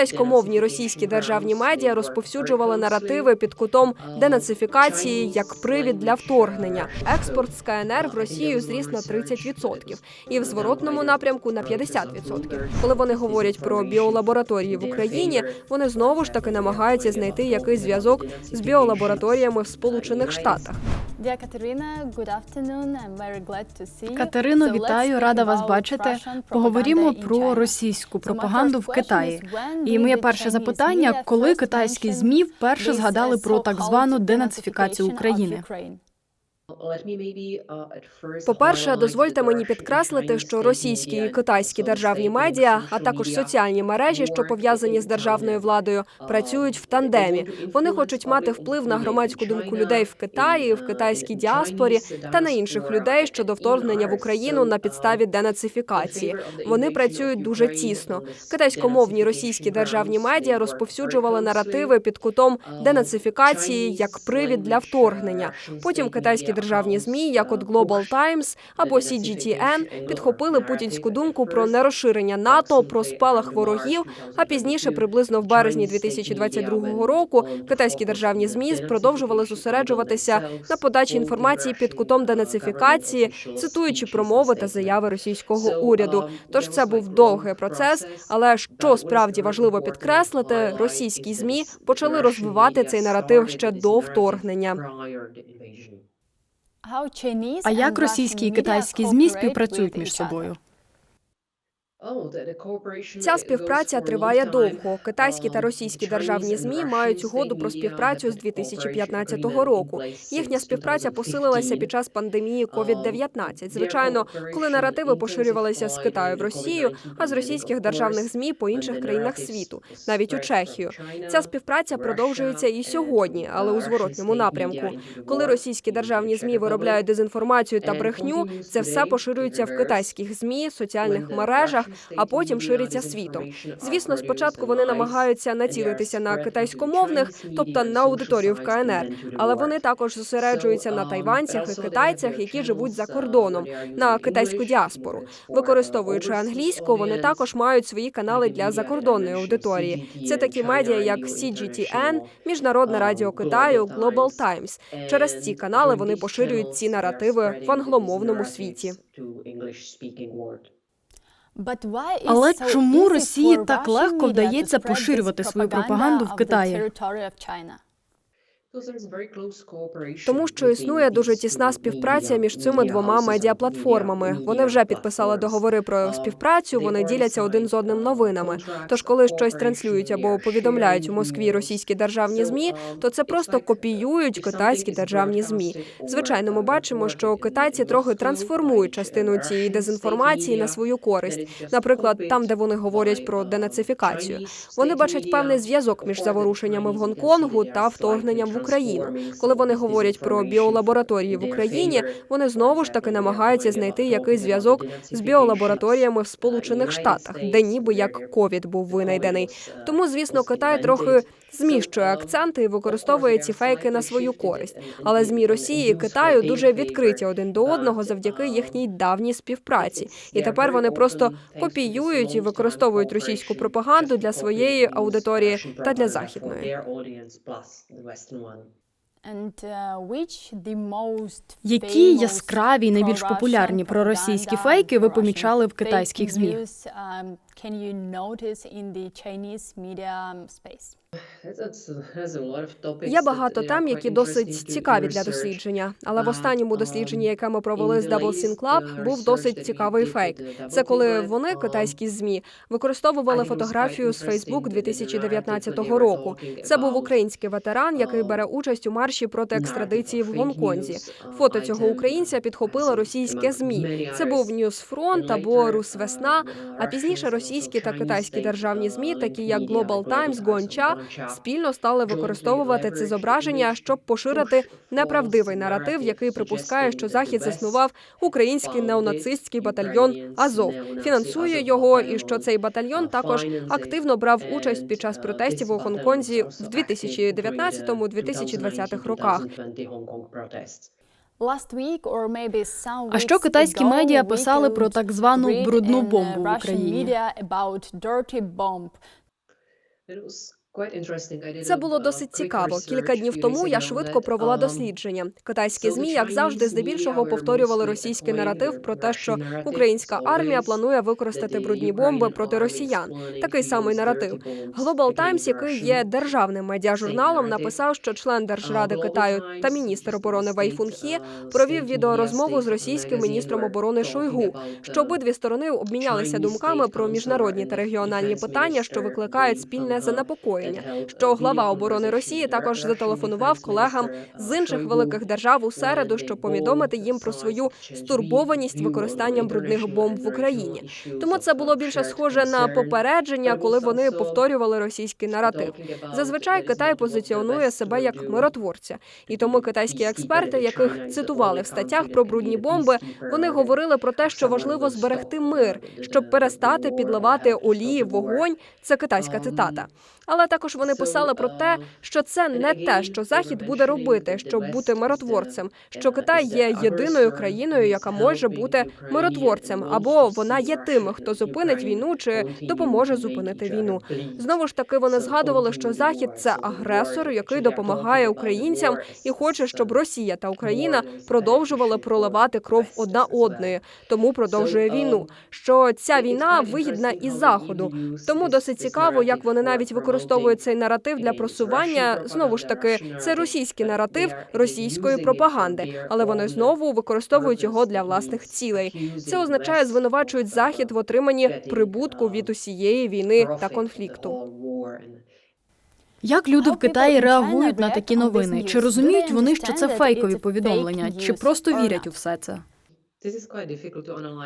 Китайськомовні російські державні медіа розповсюджували наративи під кутом денацифікації як привід для вторгнення. Експорт з КНР в Росію зріс на 30% і в зворотному напрямку на 50%. Коли вони говорять про біолабораторії в Україні, вони знову ж таки намагаються знайти якийсь зв'язок з біолабораторіями в Сполучених Штатах. Катерино, вітаю, рада вас бачити. Поговоримо про російську пропаганду в Китаї. І моє перше запитання: коли китайські змі вперше згадали про так звану денацифікацію України? Ukraine? По-перше, дозвольте мені підкреслити, що російські і китайські державні медіа, а також соціальні мережі, що пов'язані з державною владою, працюють в тандемі. Вони хочуть мати вплив на громадську думку людей в Китаї, в китайській діаспорі та на інших людей щодо вторгнення в Україну на підставі денацифікації. Вони працюють дуже тісно. Китайськомовні російські державні медіа розповсюджували наративи під кутом денацифікації як привід для вторгнення. Потім китайські державні змі, як от Global Times або CGTN, підхопили путінську думку про нерозширення НАТО, про спалах ворогів. А пізніше, приблизно в березні 2022 року, китайські державні змі продовжували зосереджуватися на подачі інформації під кутом денацифікації, цитуючи промови та заяви російського уряду. Тож це був довгий процес. Але що справді важливо підкреслити, російські змі почали розвивати цей наратив ще до вторгнення. А як російські і китайські змі співпрацюють між собою? Ця співпраця триває довго. Китайські та російські державні змі мають угоду про співпрацю з 2015 року. Їхня співпраця посилилася під час пандемії COVID-19. Звичайно, коли наративи поширювалися з Китаю в Росію, а з російських державних змі по інших країнах світу, навіть у Чехію. Ця співпраця продовжується і сьогодні, але у зворотньому напрямку. Коли російські державні змі виробляють дезінформацію та брехню, це все поширюється в китайських змі, соціальних мережах, а потім шириться світом. Звісно, спочатку вони намагаються націлитися на китайськомовних, тобто на аудиторію в КНР, але вони також зосереджуються на тайванцях і китайцях, які живуть за кордоном, на китайську діаспору. Використовуючи англійську, вони також мають свої канали для закордонної аудиторії. Це такі медіа, як CGTN, Міжнародне радіо Китаю, Global Times. Через ці канали вони поширюють ці наративи в англомовному світі. Але чому Росії так легко вдається поширювати свою пропаганду в Китаї? Тому що існує дуже тісна співпраця між цими двома медіаплатформами. Вони вже підписали договори про співпрацю. Вони діляться один з одним новинами. Тож, коли щось транслюють або повідомляють у Москві російські державні змі, то це просто копіюють китайські державні змі. Звичайно, ми бачимо, що китайці трохи трансформують частину цієї дезінформації на свою користь. Наприклад, там, де вони говорять про денацифікацію, вони бачать певний зв'язок між заворушеннями в Гонконгу та вторгненням в Україну. Коли вони говорять про біолабораторії в Україні, вони знову ж таки намагаються знайти якийсь зв'язок з біолабораторіями в Сполучених Штатах, де ніби як ковід був винайдений. Тому, звісно, Китай трохи зміщує акценти і використовує ці фейки на свою користь. Але змі Росії і Китаю дуже відкриті один до одного завдяки їхній давній співпраці. І тепер вони просто копіюють і використовують російську пропаганду для своєї аудиторії та для західної. Uh, Які яскраві і найбільш популярні проросійські фейки ви помічали в китайських змі? Um, Can you notice in the Chinese media space? Є багато тем, які досить цікаві для дослідження. Але в останньому дослідженні, яке ми провели з Double Sync Lab, був досить цікавий фейк. Це коли вони, китайські змі, використовували фотографію з Facebook 2019 року. Це був український ветеран, який бере участь у марші проти екстрадиції в Гонконзі. Фото цього українця підхопило російське змі. Це був Ньюсфронт або Русвесна. А пізніше російські та китайські державні змі, такі як Global Times, Гонча, спільно стали використовувати це зображення, щоб поширити неправдивий наратив, який припускає, що захід заснував український неонацистський батальйон Азов, фінансує його, і що цей батальйон також активно брав участь під час протестів у Гонконзі в 2019-2020 роках. Last week or maybe А що китайські медіа писали про так звану брудну uh, бомбу в Україні? Це було досить цікаво. Кілька днів тому я швидко провела дослідження. Китайські змі, як завжди, здебільшого повторювали російський наратив про те, що українська армія планує використати брудні бомби проти росіян. Такий самий наратив. Global Times, який є державним медіажурналом, написав, що член Держради Китаю та міністр оборони Вей Фунхі провів відеорозмову з російським міністром оборони Шойгу, що обидві сторони обмінялися думками про міжнародні та регіональні питання, що викликають спільне занепокоєння. Що глава оборони Росії також зателефонував колегам з інших великих держав у середу, щоб повідомити їм про свою стурбованість використанням брудних бомб в Україні. Тому це було більше схоже на попередження, коли вони повторювали російський наратив. Зазвичай Китай позиціонує себе як миротворця, і тому китайські експерти, яких цитували в статтях про брудні бомби, вони говорили про те, що важливо зберегти мир, щоб перестати підливати олії вогонь. Це китайська цитата. Але також вони писали про те, що це не те, що Захід буде робити, щоб бути миротворцем. Що Китай є єдиною країною, яка може бути миротворцем, або вона є тим, хто зупинить війну чи допоможе зупинити війну. Знову ж таки, вони згадували, що Захід це агресор, який допомагає українцям і хоче, щоб Росія та Україна продовжували проливати кров одна одної, тому продовжує війну. Що ця війна вигідна і заходу. Тому досить цікаво, як вони навіть використовують цей наратив для просування. Знову ж таки, це російський наратив російської пропаганди, але вони знову використовують його для власних цілей. Це означає, звинувачують захід в отриманні прибутку від усієї війни та конфлікту. Як люди в Китаї реагують на такі новини? Чи розуміють вони, що це фейкові повідомлення, чи просто вірять у все це?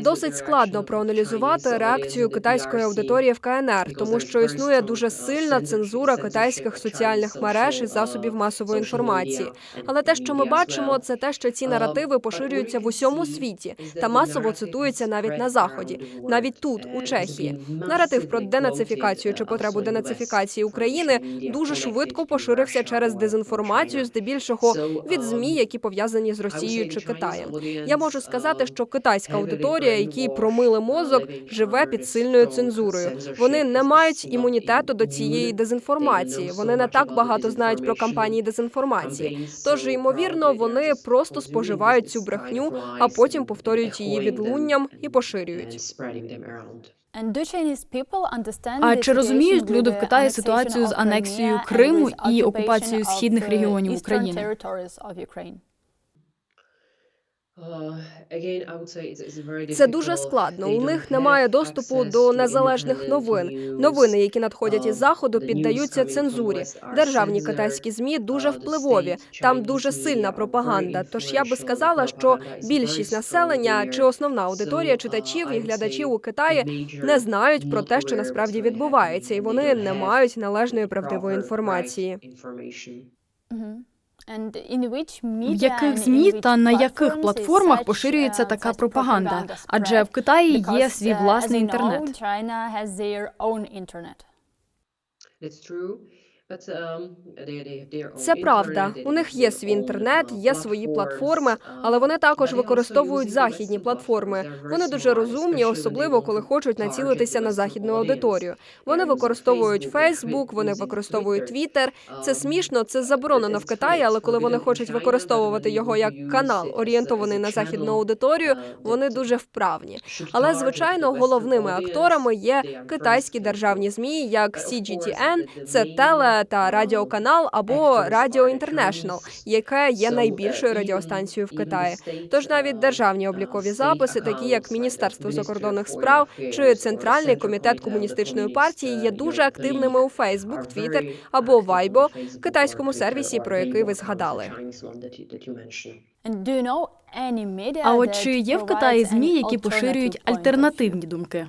Досить складно проаналізувати реакцію китайської аудиторії в КНР, тому що існує дуже сильна цензура китайських соціальних мереж і засобів масової інформації. Але те, що ми бачимо, це те, що ці наративи поширюються в усьому світі та масово цитуються навіть на заході, навіть тут, у Чехії. Наратив про денацифікацію чи потребу денацифікації України дуже швидко поширився через дезінформацію, здебільшого від змі, які пов'язані з Росією чи Китаєм. Я можу сказати, що китайська аудиторія, якій промили мозок, живе під сильною цензурою. Вони не мають імунітету до цієї дезінформації. Вони не так багато знають про кампанії дезінформації. Тож, ймовірно, вони просто споживають цю брехню, а потім повторюють її відлунням і поширюють. А чи розуміють люди в Китаї ситуацію з анексією Криму і окупацією східних регіонів України? Це дуже складно. У них немає доступу до незалежних новин. Новини, які надходять із заходу, піддаються цензурі. Державні китайські змі дуже впливові. Там дуже сильна пропаганда. Тож я би сказала, що більшість населення чи основна аудиторія читачів і глядачів у Китаї не знають про те, що насправді відбувається, і вони не мають належної правдивої інформації. В яких змі та на яких платформах поширюється така пропаганда? Адже в Китаї є свій власний інтернет. Це правда. У них є свій інтернет, є свої платформи, але вони також використовують західні платформи. Вони дуже розумні, особливо коли хочуть націлитися на західну аудиторію. Вони використовують Фейсбук, вони використовують Твіттер. Це смішно, це заборонено в Китаї, але коли вони хочуть використовувати його як канал, орієнтований на західну аудиторію, вони дуже вправні. Але звичайно, головними акторами є китайські державні змі, як CGTN, це теле та радіоканал або Радіо Інтернешнл, яке є найбільшою радіостанцією в Китаї. Тож навіть державні облікові записи, такі як Міністерство закордонних справ чи Центральний комітет комуністичної партії, є дуже активними у Фейсбук, Твіттер або Вайбо, китайському сервісі, про який ви згадали. А от чи є в Китаї змі, які поширюють альтернативні думки?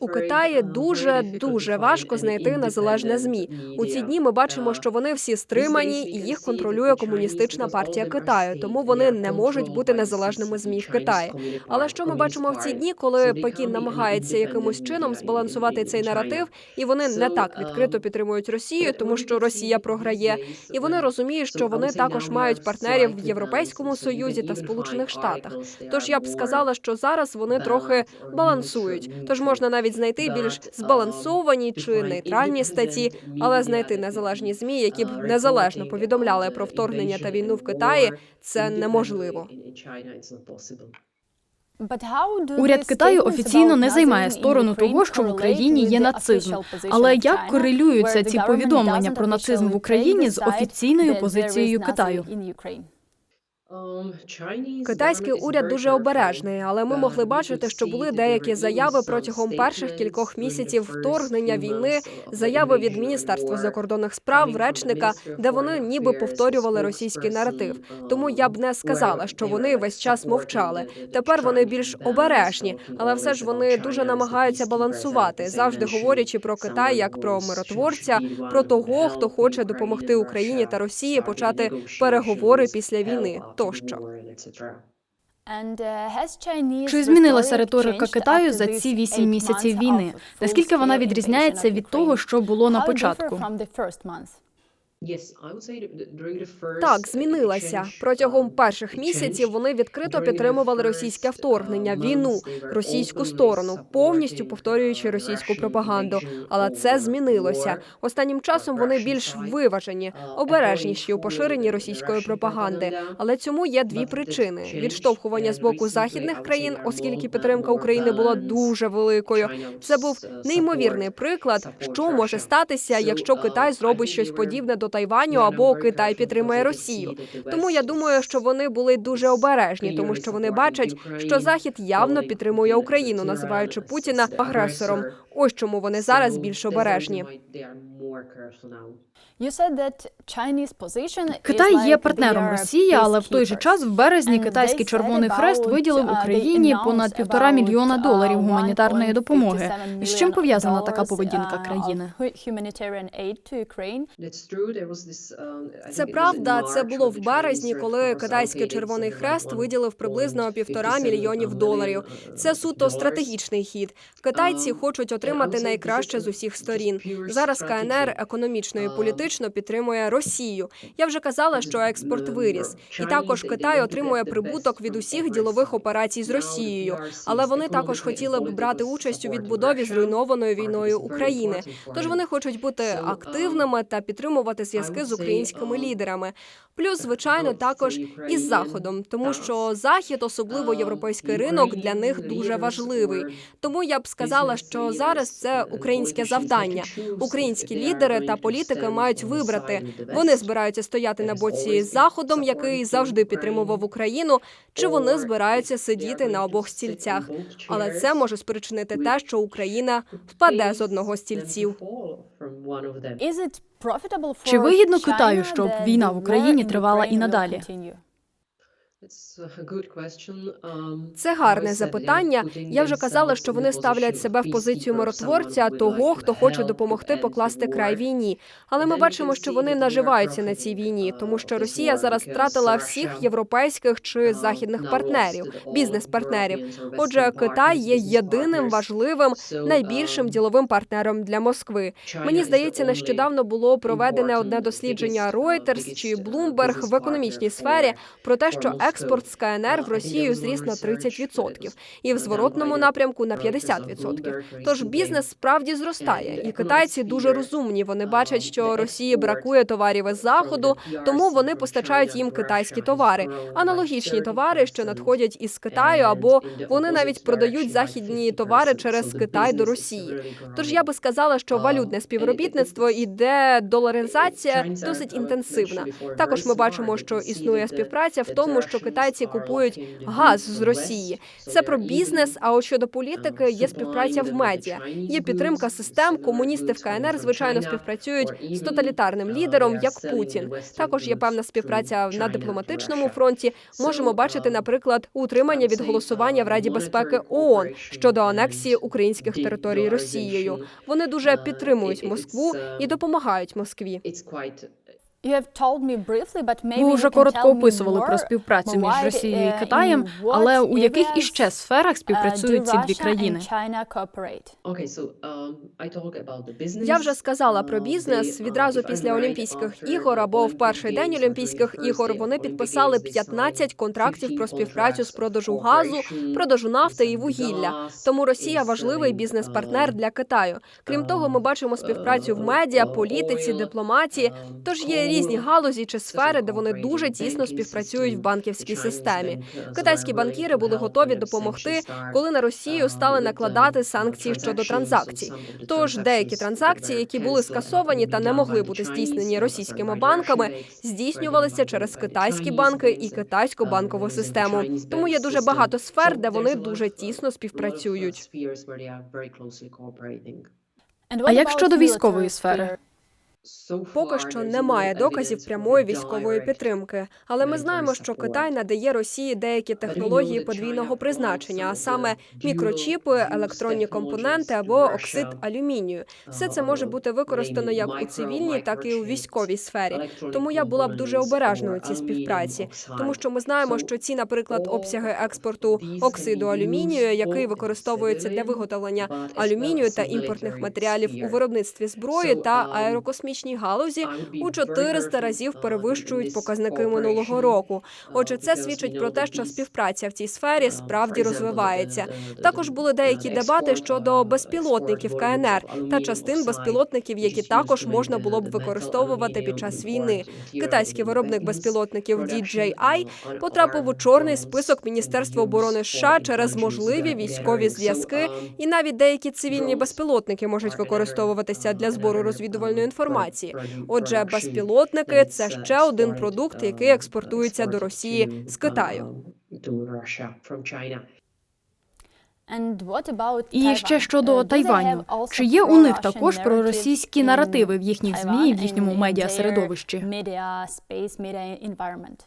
У Китаї дуже дуже важко знайти незалежне змі. У ці дні ми бачимо, що вони всі стримані, і їх контролює комуністична партія Китаю, тому вони не можуть бути незалежними змі в Китаї. Але що ми бачимо в ці дні, коли Пекін намагається якимось чином збалансувати цей наратив, і вони не так відкрито підтримують Росію, тому що Росія програє, і вони розуміють, що вони також мають партнерів в Європейському Союзі та Сполучених Штатах. Тож я б сказала, що зараз вони трохи балансують балансують. Тож можна навіть знайти більш збалансовані чи нейтральні статті, але знайти незалежні змі, які б незалежно повідомляли про вторгнення та війну в Китаї, це неможливо. Уряд Китаю офіційно не займає сторону того, що в Україні є нацизм. Але як корелюються ці повідомлення про нацизм в Україні з офіційною позицією Китаю? Китайський уряд дуже обережний, але ми могли бачити, що були деякі заяви протягом перших кількох місяців вторгнення війни, заяви від міністерства закордонних справ, речника, де вони ніби повторювали російський наратив. Тому я б не сказала, що вони весь час мовчали. Тепер вони більш обережні, але все ж вони дуже намагаються балансувати, завжди говорячи про Китай як про миротворця, про того, хто хоче допомогти Україні та Росії почати переговори після війни. Тощо. Чи змінилася риторика Китаю за ці вісім місяців війни? Наскільки вона відрізняється від того, що було на початку? Так, змінилася протягом перших місяців. Вони відкрито підтримували російське вторгнення, війну, російську сторону, повністю повторюючи російську пропаганду. Але це змінилося. Останнім часом вони більш виважені, обережніші у поширенні російської пропаганди. Але цьому є дві причини: відштовхування з боку західних країн, оскільки підтримка України була дуже великою. Це був неймовірний приклад, що може статися, якщо Китай зробить щось подібне до Тайваню або Китай підтримує Росію. Тому я думаю, що вони були дуже обережні, тому що вони бачать, що Захід явно підтримує Україну, називаючи Путіна агресором. Ось чому вони зараз більш обережні. Китай є партнером Росії, але в той же час в березні китайський Червоний Хрест виділив Україні понад півтора мільйона доларів гуманітарної допомоги. З чим пов'язана така поведінка країни? Це правда. Це було в березні, коли китайський Червоний Хрест виділив приблизно півтора мільйонів доларів. Це суто стратегічний хід. Китайці хочуть отримати найкраще з усіх сторін. Зараз КНР економічно і політично підтримує Росію. Я вже казала, що експорт виріс, і також Китай отримує прибуток від усіх ділових операцій з Росією. Але вони також хотіли б брати участь у відбудові зруйнованої війною України. Тож вони хочуть бути активними та підтримувати зв'язки з українськими лідерами. Плюс, звичайно, також із заходом, тому що захід, особливо європейський ринок, для них дуже важливий. Тому я б сказала, що зараз це українське завдання. Українські лідери та політики мають вибрати. Вони збираються стояти на боці з заходом, який завжди підтримував Україну, чи вони збираються сидіти на обох стільцях. Але це може спричинити те, що Україна впаде з одного стільців. Чи вигідно Китаю, щоб війна в Україні тривала і надалі? Це гарне запитання. Я вже казала, що вони ставлять себе в позицію миротворця, того, хто хоче допомогти покласти край війні. Але ми бачимо, що вони наживаються на цій війні, тому що Росія зараз втратила всіх європейських чи західних партнерів, бізнес-партнерів. Отже, Китай є єдиним важливим, найбільшим діловим партнером для Москви. Мені здається, нещодавно було проведене одне дослідження Reuters чи Bloomberg в економічній сфері про те, що експорт з КНР в Росію зріс на 30% і в зворотному напрямку на 50%. Тож бізнес справді зростає, і китайці дуже розумні. Вони бачать, що Росії бракує товарів із заходу, тому вони постачають їм китайські товари, аналогічні товари, що надходять із Китаю, або вони навіть продають західні товари через Китай до Росії. Тож я би сказала, що валютне співробітництво і де доларизація досить інтенсивна. Також ми бачимо, що існує співпраця в тому, що китайці купують газ з Росії. Це про бізнес. А от щодо політики є співпраця в медіа. Є підтримка систем. Комуністи в КНР звичайно співпрацюють з тоталітарним лідером, як Путін. Також є певна співпраця на дипломатичному фронті. Можемо бачити, наприклад, утримання від голосування в Раді безпеки ООН щодо анексії українських територій Росією. Вони дуже підтримують Москву і допомагають Москві. You have told me briefly, but maybe Ви вже коротко описували про співпрацю між Росією uh, і Китаєм, але у яких іще сферах uh, співпрацюють ці дві країни? and China cooperate? Okay, so um. Я вже сказала про Uh, бізнес uh, відразу після Олімпійських ігор або в перший день Олімпійських ігор вони підписали Games, 15 контрактів про співпрацю з продажу газу, продажу нафти і вугілля. Тому Росія важливий бізнес-партнер uh, для Китаю. Крім того, ми бачимо співпрацю в медіа, політиці, дипломатії. Тож є різні галузі чи сфери, де вони дуже тісно співпрацюють в банківській системі. Китайські банкіри були готові допомогти, коли на Росію стали накладати санкції щодо транзакцій. Тож деякі транзакції, які були скасовані та не могли бути здійснені російськими банками, здійснювалися через китайські банки і китайську банкову систему. Тому є дуже багато сфер, де вони дуже тісно співпрацюють. А як щодо військової сфери? Поки що немає доказів прямої військової підтримки, але ми знаємо, що Китай надає Росії деякі технології подвійного призначення, а саме мікрочіпи, електронні компоненти або оксид алюмінію. Все це може бути використано як у цивільній, так і у військовій сфері. Тому я була б дуже обережною у цій співпраці, тому що ми знаємо, що ці, наприклад, обсяги експорту оксиду алюмінію, який використовується для виготовлення алюмінію та імпортних матеріалів у виробництві зброї та аерокосмічній галузі, у 400 разів перевищують показники минулого року. Отже, це свідчить про те, що співпраця в цій сфері справді розвивається. Також були деякі дебати щодо безпілотників КНР та частин безпілотників, які також можна було б використовувати під час війни. Китайський виробник безпілотників DJI потрапив у чорний список Міністерства оборони США через можливі військові зв'язки, і навіть деякі цивільні безпілотники можуть використовуватися для збору розвідувальної інформації. Отже, безпілотники це ще один продукт, який експортується до Росії з Китаю. And what about І ще Uh, щодо do Тайваню. Чи є у них також проросійські наративи в їхніх ЗМІ і в їхньому in медіасередовищі? their Media space, media environment.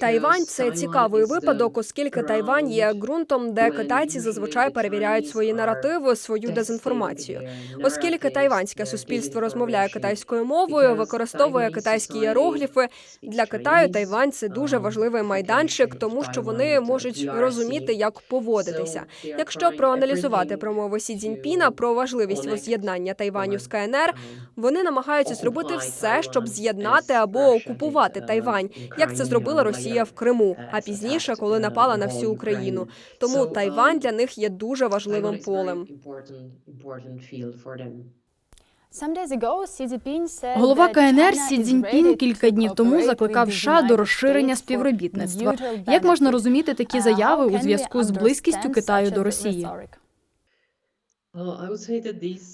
Тайвань це цікавий випадок, оскільки Тайвань є ґрунтом, де китайці зазвичай перевіряють свої наративи, свою дезінформацію. Оскільки тайванське суспільство розмовляє китайською мовою, використовує китайські іерогліфи, для Китаю Тайвань це дуже важливий майданчик, тому що вони можуть розуміти, як поводитися. Якщо проаналізувати промови Сі Цзіньпіна про важливість воз'єднання Тайваню з КНР, вони намагаються зробити все, щоб з'єднати або окупувати Тайвань, як це зробила Росія в Криму, а пізніше, коли напала на всю Україну. Тому Тайвань для них є дуже важливим полем. Голова КНР Сі Цзіньпін кілька днів тому закликав США до розширення співробітництва. Як можна розуміти такі Uh, заяви у зв'язку з близькістю Китаю до Росії?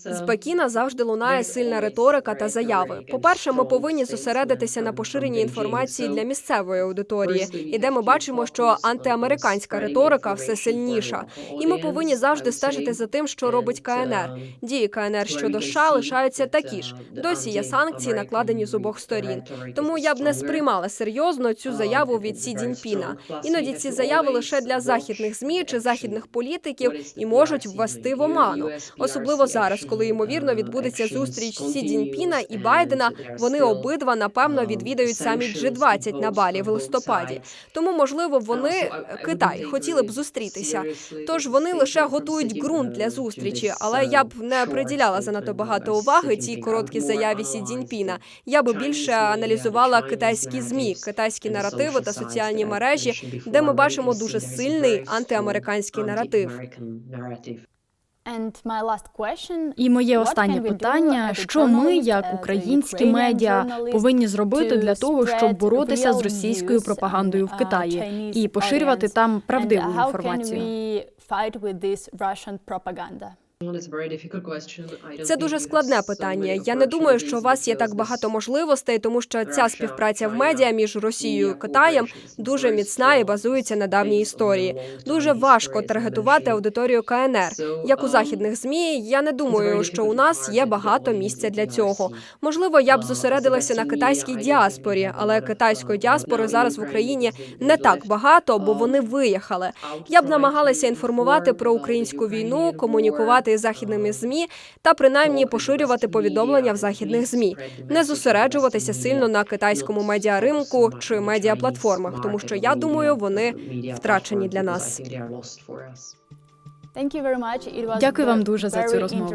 З Пекіна завжди лунає сильна риторика та заяви. По-перше, ми повинні зосередитися на поширенні інформації для місцевої аудиторії, і де ми бачимо, що антиамериканська риторика все сильніша. І ми повинні завжди стежити за тим, що робить КНР. Дії КНР щодо США лишаються такі ж. Досі є санкції, накладені з обох сторін. Тому я б не сприймала серйозно цю заяву від Сі Цзіньпіна. Іноді ці заяви лише для західних змі чи західних політиків і можуть ввести в оману. Особливо зараз, коли ймовірно відбудеться зустріч Сі Цзіньпіна і Байдена. Вони обидва напевно відвідають саміт G20 на Балі в листопаді. Тому, можливо, вони Китай хотіли б зустрітися. Тож вони лише готують ґрунт для зустрічі, але я б не приділяла занадто багато уваги цій короткій заяві Сі Цзіньпіна. Я би більше аналізувала китайські змі, китайські наративи та соціальні мережі, де ми бачимо дуже сильний антиамериканський наратив. І моє останнє питання: що ми, як українські медіа, повинні зробити для того, щоб боротися з російською пропагандою в uh, Китаї і поширювати там правдиву інформацію? Propaganda? Це дуже складне питання. Я не думаю, що у вас є так багато можливостей, тому що ця співпраця в медіа між Росією і Китаєм дуже міцна і базується на давній історії. Дуже важко таргетувати аудиторію КНР. Як у західних змі, я не думаю, що у нас є багато місця для цього. Можливо, я б зосередилася на китайській діаспорі, але китайської діаспори зараз в Україні не так багато, бо вони виїхали. Я б намагалася інформувати про українську війну, комунікувати із західними змі та принаймні поширювати повідомлення в західних змі, не зосереджуватися сильно на китайському медіаринку чи медіаплатформах, тому що я думаю, вони втрачені для нас. Дякую вам дуже за цю розмову.